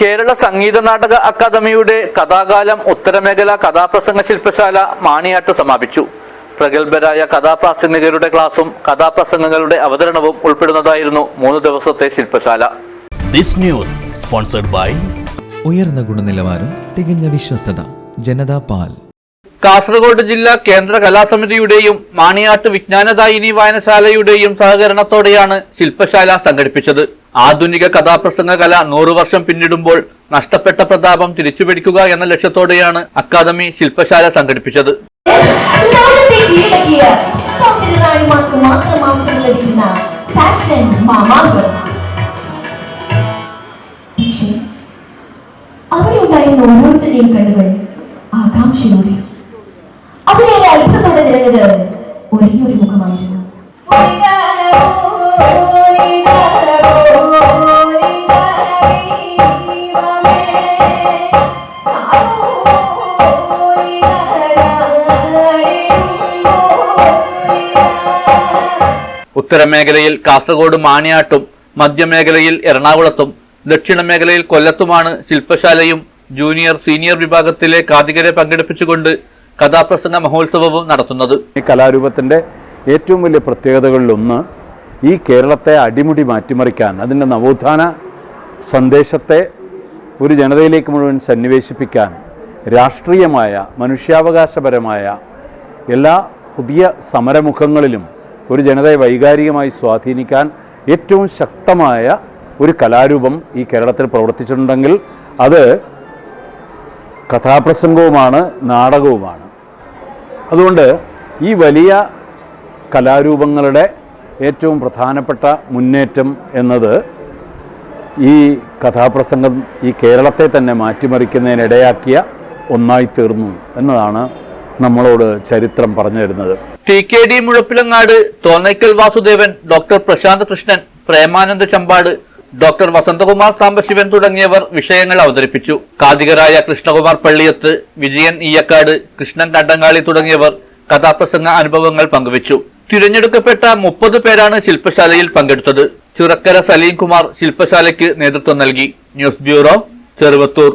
കേരള സംഗീത നാടക അക്കാദമിയുടെ കഥാകാലം ഉത്തരമേഖല കഥാപ്രസംഗ ശില്പശാല മാണിയാട്ട് സമാപിച്ചു. പ്രഗത്ഭരായ കഥാപ്രാസംഗികരുടെ ക്ലാസും കഥാപ്രസംഗങ്ങളുടെ അവതരണവും ഉൾപ്പെടുന്നതായിരുന്നു മൂന്ന് ദിവസത്തെ ശില്പശാല. This news sponsored by ഉയർന്ന ഗുണനിലവാരം തികഞ്ഞ വിശ്വസ്തത ജനതാ പാൽ. കാസർഗോഡ് ജില്ലാ കേന്ദ്ര കലാസമിതിയുടെയും മാണിയാട്ട് വിജ്ഞാനദായിനി വായനശാലയുടെയും സഹകരണത്തോടെയാണ് ശില്പശാല സംഘടിപ്പിച്ചത്. ആധുനിക കഥാപ്രസംഗ കല നൂറു വർഷം പിന്നിടുമ്പോൾ നഷ്ടപ്പെട്ട പ്രതാപം തിരിച്ചുപിടിക്കുക എന്ന ലക്ഷ്യത്തോടെയാണ് അക്കാദമി ശില്പശാല സംഘടിപ്പിച്ചത്. അവരുണ്ടായിരുന്ന ഓരോരുത്തരുടെയും ആകാംക്ഷയോടെ ഒരേ ഒരു മുഖമായിരുന്നു ഉത്തരമേഖലയിൽ കാസർഗോഡ് മാണിയാട്ടും മധ്യമേഖലയിൽ എറണാകുളത്തും ദക്ഷിണ മേഖലയിൽ കൊല്ലത്തുമാണ് ശില്പശാലയും ജൂനിയർ സീനിയർ വിഭാഗത്തിലെ കാതികരെ പങ്കെടുപ്പിച്ചുകൊണ്ട് കഥാപ്രസംഗ മഹോത്സവവും നടത്തുന്നത്. ഈ കലാരൂപത്തിന്റെ ഏറ്റവും വലിയ പ്രത്യേകതകളിലൊന്ന് ഈ കേരളത്തെ അടിമുടി മാറ്റിമറിക്കാൻ അതിന്റെ നവോത്ഥാന സന്ദേശത്തെ ഒരു ജനതയിലേക്ക് മുഴുവൻ സന്നിവേശിപ്പിക്കാൻ രാഷ്ട്രീയമായ മനുഷ്യാവകാശപരമായ എല്ലാ പുതിയ സമരമുഖങ്ങളിലും ഒരു ജനതയെ വൈകാരികമായി സ്വാധീനിക്കാൻ ഏറ്റവും ശക്തമായ ഒരു കലാരൂപം ഈ കേരളത്തിൽ പ്രവർത്തിച്ചിട്ടുണ്ടെങ്കിൽ അത് കഥാപ്രസംഗവുമാണ് നാടകവുമാണ്. അതുകൊണ്ട് ഈ വലിയ കലാരൂപങ്ങളുടെ ഏറ്റവും പ്രധാനപ്പെട്ട മുന്നേറ്റം എന്നത് ഈ കഥാപ്രസംഗം ഈ കേരളത്തെ തന്നെ മാറ്റിമറിക്കുന്നതിനിടയാക്കിയ ഒന്നായി തീർന്നു എന്നതാണ് നമ്മളോട് ചരിത്രം പറഞ്ഞു തരുന്നത്. T K D Muzhappilangad Thonnakkal Vasudevan doctor Prashanth Krishnan Premananda Chambad doctor Vasanthakumar Sambasivan തുടങ്ങിയവർ വിഷയങ്ങൾ അവതരിപ്പിച്ചു. കാതികരായ കൃഷ്ണകുമാർ പള്ളിയത്ത് വിജയൻ ഈയക്കാട് കൃഷ്ണൻ കണ്ടങ്ങാളി തുടങ്ങിയവർ കഥാപ്രസംഗ അനുഭവങ്ങൾ പങ്കുവച്ചു. തിരഞ്ഞെടുക്കപ്പെട്ട മുപ്പത് പേരാണ് ശില്പശാലയിൽ പങ്കെടുത്തത്. ചിറക്കര സലീം കുമാർ ശില്പശാലയ്ക്ക് നേതൃത്വം നൽകി. News bureau Cheruvathur.